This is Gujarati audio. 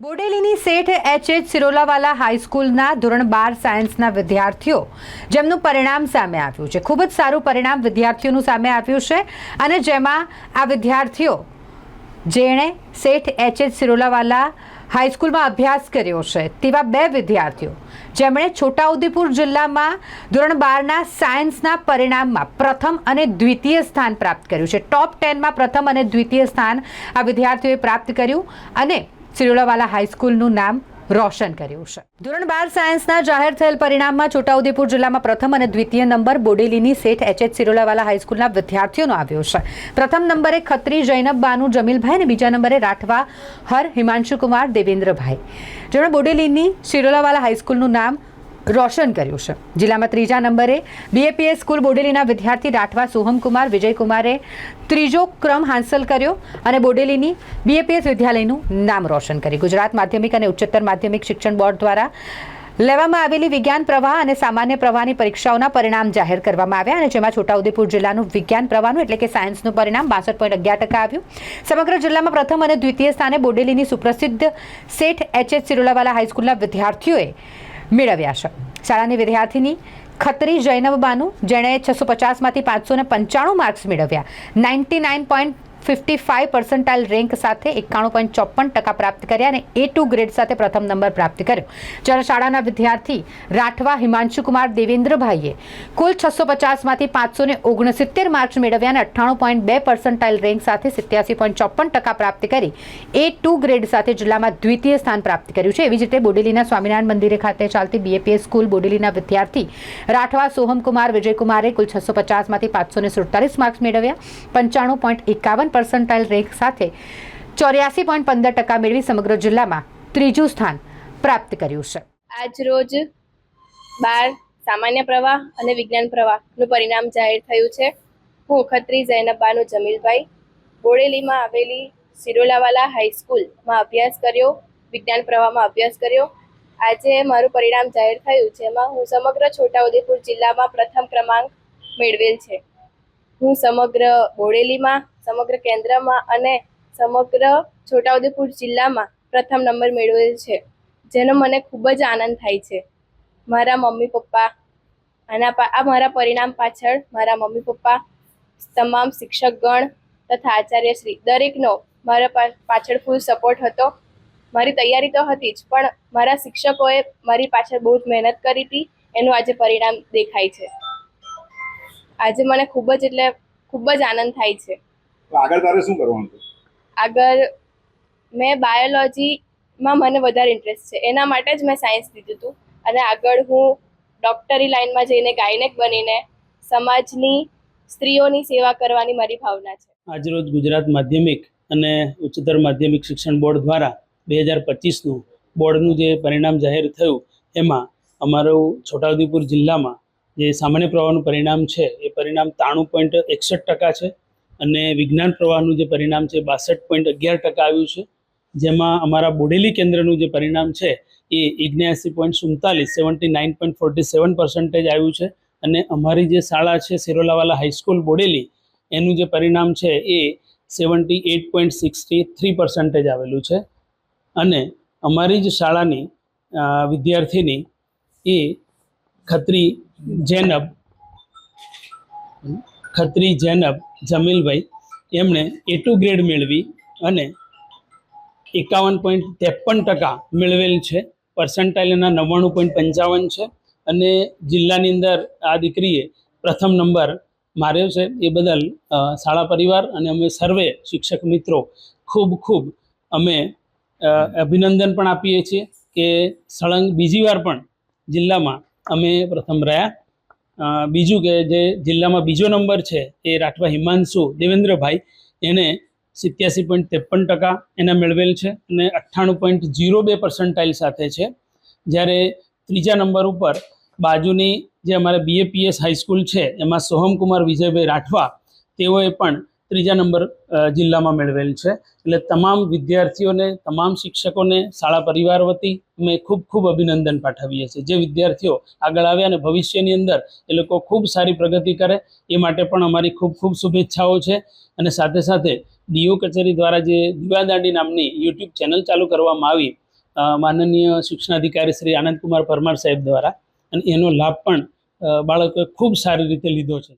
બોડેલીની શેઠ એચ. એચ. સિરોલાવાલા હાઈસ્કૂલના ધોરણ બાર સાયન્સના વિદ્યાર્થીઓ, જેમનું પરિણામ સામે આવ્યું છે. ખૂબ જ સારું પરિણામ વિદ્યાર્થીઓનું સામે આવ્યું છે અને જેમાં આ વિદ્યાર્થીઓ, જેણે શેઠ એચ. એચ. સિરોલાવાલા હાઈસ્કૂલમાં અભ્યાસ કર્યો છે, તેવા બે વિદ્યાર્થીઓ, જેમણે છોટાઉદેપુર જિલ્લામાં ધોરણ બારના સાયન્સના પરિણામમાં પ્રથમ અને દ્વિતીય સ્થાન પ્રાપ્ત કર્યું છે. ટોપ ટેનમાં પ્રથમ અને દ્વિતીય સ્થાન આ વિદ્યાર્થીઓએ પ્રાપ્ત કર્યું અને સિરોલાવાલા હાઈસ્કૂલનું નામ રોશન કર્યું છે. ધોરણ બાર સાયન્સના જાહેર થયેલ પરિણામમાં છોટાઉદેપુર જિલ્લામાં પ્રથમ અને દ્વિતીય નંબર બોડેલીની શેઠ એચ એચ સિરોલાવાલા હાઈસ્કૂલના વિદ્યાર્થીઓનો આવ્યો છે. પ્રથમ નંબરે ખત્રી જૈનબ બાનુ, જમીલભાઈ અને બીજા નંબરે રાઠવા, હર હિમાંશુકુમાર દેવેન્દ્રભાઈ. જેમણે બોડેલીની સિરોલાવાલા હાઈસ્કૂલનું નામ રોશન કર્યું છે. જિલ્લામાં ત્રીજા નંબરે બીએપીએસ સ્કૂલ બોડેલીના વિદ્યાર્થી રાઠવા સોહમકુમાર, વિજયકુમારે ત્રીજો ક્રમ હાંસલ કર્યો અને બોડેલીની બીએપીએસ વિદ્યાલયનું નામ રોશન કર્યું. ગુજરાત માધ્યમિક અને ઉચ્ચતર માધ્યમિક શિક્ષણ બોર્ડ દ્વારા લેવામાં આવેલી વિજ્ઞાન પ્રવાહ અને સામાન્ય પ્રવાહની પરીક્ષાઓના પરિણામ જાહેર કરવામાં આવ્યા અને જેમાં છોટાઉદેપુર જિલ્લાનું વિજ્ઞાન પ્રવાહનું એટલે કે સાયન્સનું પરિણામ બાસઠ પોઈન્ટ અગિયાર ટકા આવ્યું. સમગ્ર જિલ્લામાં પ્રથમ અને દ્વિતીય સ્થાને બોડેલીની સુપ્રસિદ્ધ શેઠ એચ એચ સિરોલાવાલા હાઈસ્કૂલના વિદ્યાર્થીઓએ મેળવ્યા છે. શાળાની વિદ્યાર્થીની ખત્રી જૈનબ બાનુ, જેણે છસો પચાસમાંથી પાંચસો ને પંચાણું માર્ક્સ મેળવ્યા. Ninety nine point fifty five percentile rank સાથે એકાણું પોઈન્ટ ચોપન ટકા પ્રાપ્ત કર્યા અને એ ટુ ગ્રેડ સાથે પ્રથમ નંબર પ્રાપ્ત કર્યો. જ્યારે શાળાના વિદ્યાર્થી રાઠવા હિમાંશુકુમાર દેવેન્દ્રભાઈએ કુલ છસો પચાસમાંથી પાંચસો ને ઓગણસિત્તેર માર્ક્સ મેળવ્યા અને અઠ્ઠાણું પોઈન્ટ બે પર્સન્ટાઇલ રેન્ક સાથે સિત્યાસી પોઈન્ટ ચોપન ટકા પ્રાપ્ત કરી, એ ટુ ગ્રેડ સાથે જિલ્લામાં દ્વિતીય સ્થાન પ્રાપ્ત કર્યું છે. એવી જ રીતે બોડેલીના સ્વામિનારાયણ મંદિરે ખાતે ચાલતી બીએપીએસ સ્કૂલ બોડેલીના વિદ્યાર્થી રાઠવા સોહમકુમાર વિજયકુમારે કુલ છસો પચાસમાંથી પાંચસો સુડતાલીસ માર્ક્સ મેળવ્યા, પંચાણું પોઈન્ટ એકાવન પર્સન્ટાઇલ રેન્ક સાથે ચોર્યાસી પોઈન્ટ પંદર ટકા મેળવી સમગ્ર જિલ્લામાં ત્રીજું સ્થાન પ્રાપ્ત કર્યું છે. આજ રોજ બાર સામાન્ય પ્રવાહ અને વિજ્ઞાન પ્રવાહનું પરિણામ જાહેર થયું છે. હું ખત્રી જૈનબાનુ જમીલભાઈ. બોડેલીમાં આવેલી સિરોલાવાલા હાઈસ્કૂલમાં અભ્યાસ કર્યો, વિજ્ઞાન પ્રવાહમાં અભ્યાસ કર્યો. આજે મારું પરિણામ જાહેર થયું, જેમાં હું સમગ્ર છોટાઉદેપુર જિલ્લામાં પ્રથમ ક્રમાંક મેળવેલ છે. હું સમગ્ર બોડેલીમાં, સમગ્ર કેન્દ્રમાં અને સમગ્ર છોટાઉદેપુર જિલ્લામાં પ્રથમ નંબર મેળવેલ છે, જેનો મને ખૂબ જ આનંદ થાય છે. મારા મમ્મી પપ્પા, આના આ મારા પરિણામ પાછળ મારા મમ્મી પપ્પા, તમામ શિક્ષકગણ તથા આચાર્યશ્રી દરેકનો મારા પાછળ ફૂલ સપોર્ટ હતો. મારી તૈયારી તો હતી જ, પણ મારા શિક્ષકોએ મારી પાછળ બહુ જ મહેનત કરી હતી, એનું આજે પરિણામ દેખાય છે. આજે મને ખૂબ જ એટલે ખૂબ જ આનંદ થાય છે. તો આગળ તારે શું કરવાનું છે? આગળ મેં બાયોલોજીમાં મને વધારે ઇન્ટરેસ્ટ છે. એના માટે જ મેં સાયન્સ લીધું હતું અને આગળ હું ડૉક્ટરી લાઇનમાં જઈને ગાયનેક બનીને સમાજની સ્ત્રીઓની સેવા કરવાની મારી ભાવના છે. આજરોજ ગુજરાત માધ્યમિક અને ઉચ્ચતર માધ્યમિક શિક્ષણ બોર્ડ દ્વારા બે હજાર પચીસનું બોર્ડનું જે પરિણામ જાહેર થયું એમાં અમારું છોટાઉદેપુર જિલ્લામાં જે સામાન્ય પ્રવાહનું પરિણામ છે, એ પરિણામ ત્રાણું પોઈન્ટ એકસઠ ટકા છે અને વિજ્ઞાન પ્રવાહનું જે પરિણામ છે, બાસઠ પોઈન્ટ અગિયાર ટકા આવ્યું છે. જેમાં અમારા બોડેલી કેન્દ્રનું જે પરિણામ છે, એ ઓગણ્યાસી પોઈન્ટ સુડતાલીસ seventy nine point forty seven percentage આવ્યું છે. અને અમારી જે શાળા છે સિરોલાવાલા હાઈસ્કૂલ બોડેલી, એનું જે પરિણામ છે, એ seventy eight point sixty three percentage આવેલું છે. અને અમારી જ શાળાની વિદ્યાર્થીની, એ ખત્રી જૈનબ, ખત્રી જૈનબ, જમીલભાઈ, એમણે એ ટુ ગ્રેડ મેળવી અને એકાવન પોઈન્ટ ત્રેપન ટકા મેળવેલ છે. પર્સન્ટાઇલ એના નવ્વાણું પોઈન્ટ પંચાવન છે અને જિલ્લાની અંદર આ દીકરીએ પ્રથમ નંબર માર્યો છે. એ બદલ શાળા પરિવાર અને અમે સર્વે શિક્ષક મિત્રો ખૂબ ખૂબ અમે અભિનંદન પણ આપીએ છીએ કે સળંગ બીજી વાર પણ જિલ્લામાં અમે પ્રથમ રહ્યા. બીજું કે જે જિલ્લામાં બીજો નંબર છે એ રાઠવા હિમાંશુ દેવેન્દ્રભાઈ, એને સિત્યાસી પોઈન્ટ ત્રેપન ટકા એના મેળવેલ છે અને અઠ્ઠાણું પોઈન્ટ જીરો બે પર્સન્ટાઇલ સાથે છે. જ્યારે ત્રીજા નંબર ઉપર બાજુની જે અમારે બીએપીએસ હાઈસ્કૂલ છે, એમાં સોહમકુમાર વિજયભાઈ રાઠવા, તેઓએ પણ ત્રીજા નંબર જિલ્લામાં મેળવેલ છે. એટલે તમામ વિદ્યાર્થીઓને, તમામ શિક્ષકોને, શાળા પરિવાર વતી અમે ખૂબ ખૂબ અભિનંદન પાઠવીએ છીએ. જે વિદ્યાર્થીઓ આગળ આવ્યા અને ભવિષ્યની અંદર એ લોકો ખૂબ સારી પ્રગતિ કરે, એ માટે પણ અમારી ખૂબ ખૂબ શુભેચ્છાઓ છે. અને સાથે સાથે ડીઓ કચેરી દ્વારા જે દીવાદાંડી નામની યુટ્યુબ ચેનલ ચાલુ કરવામાં આવી માનનીય શિક્ષણાધિકારી શ્રી આનંદકુમાર પરમાર સાહેબ દ્વારા, અને એનો લાભ પણ બાળકોએ ખૂબ સારી રીતે લીધો છે.